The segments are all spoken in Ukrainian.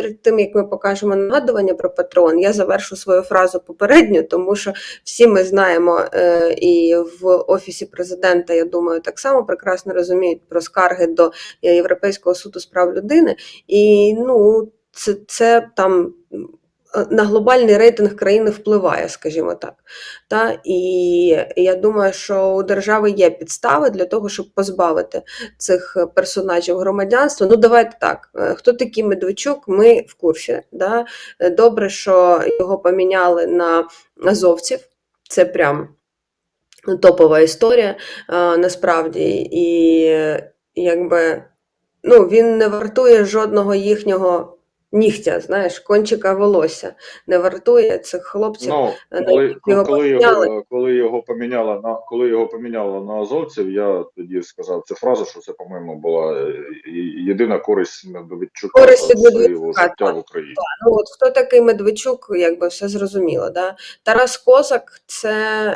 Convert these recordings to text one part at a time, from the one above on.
перед тим як ми покажемо нагадування про патрон, я завершу свою фразу попередню, тому що всі ми знаємо е, і в офісі президента, я думаю, так само прекрасно розуміють про скарги до Європейського суду з прав людини. І ну, це, це там. На глобальний рейтинг країни впливає, скажімо так. Та? І я думаю, що у держави є підстави для того, щоб позбавити цих персонажів громадянства. Ну, давайте так. е, Хто такий Медведчук, ми в курсі. Да? Добре, що його поміняли на азовців. Це прям топова історія е, насправді. І якби ну, він не вартує жодного їхнього нігтя, знаєш, кончика волосся. Не вартує цих хлопців. Ну, коли, його коли, його, коли його поміняли на коли його поміняли на азовців, я тоді сказав цю фразу, що це, по-моєму, була е, єдина користь Медведчука Користь від Медведчука, життя так, в Україні. Ну, от хто такий Медведчук, якби все зрозуміло. Да? Тарас Козак це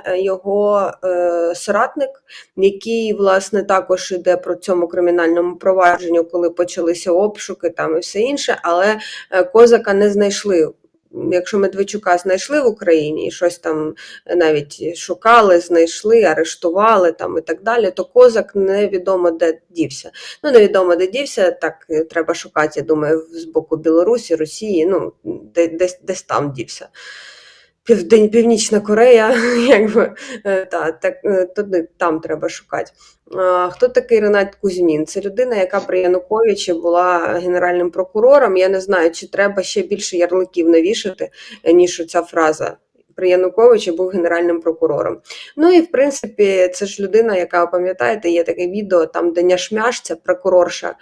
е, його е, соратник, який, власне, також іде про цьому кримінальному провадженню, коли почалися обшуки там і все інше, але е, Козака не знайшли. Якщо Медведчука знайшли в Україні і щось там навіть шукали, знайшли, арештували там і так далі, то козак невідомо де дівся. Ну, невідомо де дівся, так е, треба шукати, я думаю, з боку Білорусі, Росії, ну, десь, десь там дівся. Південь, Північна Корея, якби е, та, так, е, туди там треба шукати. А, Хто такий Ренат Кузьмін? Це людина, яка при Януковичі була генеральним прокурором. Я не знаю, чи треба ще більше ярликів навішати, е, ніж ця фраза. При Януковичі був генеральним прокурором. Ну і в принципі, це ж людина, яка пам'ятаєте, є таке відео, там де Няшмяш, це прокурорша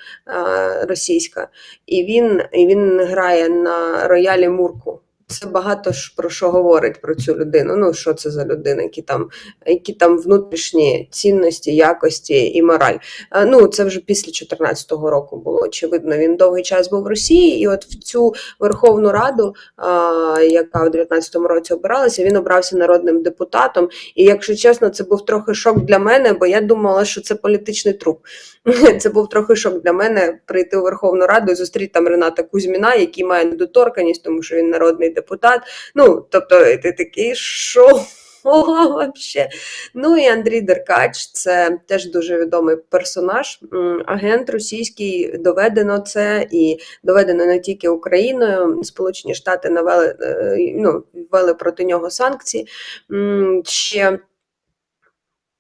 російська, і він, і він грає на роялі Мурку. Це багато ж про що говорить про цю людину. Ну, що це за людина, які там, які там внутрішні цінності, якості і мораль. Е, Ну, це вже після 2014 року було. Очевидно, він довгий час був в Росії, і от в цю Верховну Раду, яка в 19-му році обиралася, він обрався народним депутатом. І якщо чесно, це був трохи шок для мене, бо я думала, що це політичний труп. Це був трохи шок для мене прийти у Верховну Раду і зустріти там Рената Кузьміна, який має недоторканість, тому що він народний депутат. Ну, тобто, ти такий, що? О, вообще. Ну і Андрій Деркач, це теж дуже відомий персонаж, агент російський. Доведено це і доведено не тільки Україною. Сполучені Штати навели е, ну, ввели проти нього санкції ще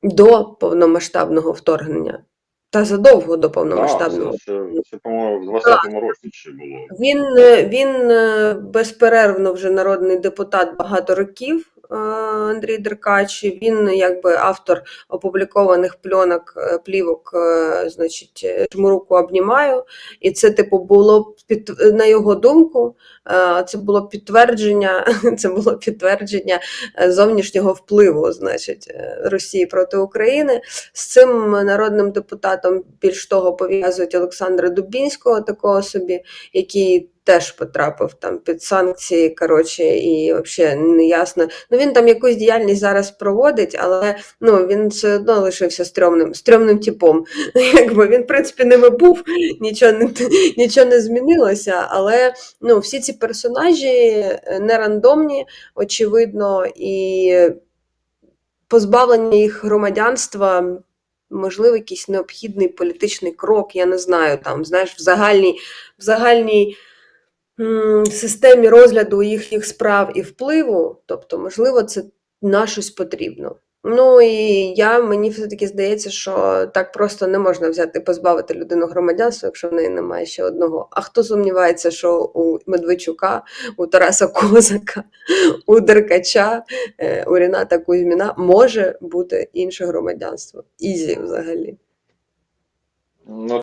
до повномасштабного вторгнення. Та задовго до повномасштабного. це, це, це, по-моєму, в 20-му році ще було. Він, е, він е, безперервно вже народний депутат багато років. Е, Андрій Деркач. Він якби автор опублікованих пльонок, е, плівок, е, значить, «Жму обнімаю. І це, типу, було під на його думку, це було підтвердження, це було підтвердження зовнішнього впливу, значить, Росії проти України. З цим народним депутатом більш того пов'язують Олександра Дубінського, такого собі, який теж потрапив там під санкції. Коротше, і взагалі не ясно. Ну він там якусь діяльність зараз проводить, але ну він все одно лишився стрьомним, стрьомним типом. Якби він, в принципі, ними був, нічого не нічого не змінилося. Але ну, всі ці персонажі е, не рандомні, очевидно, і позбавлення їх громадянства. Можливо, якийсь необхідний політичний крок, я не знаю, там, знаєш, в загальній, в загальній системі розгляду їхніх справ і впливу, тобто, можливо, це на щось потрібно. Ну і я мені все-таки здається, що так просто не можна взяти і позбавити людину громадянства, якщо в неї немає ще одного. А хто сумнівається, що у Медведчука, у Тараса Козака, у Деркача, е, у Ріната Кузьміна може бути інше громадянство? Ізі взагалі. Ну,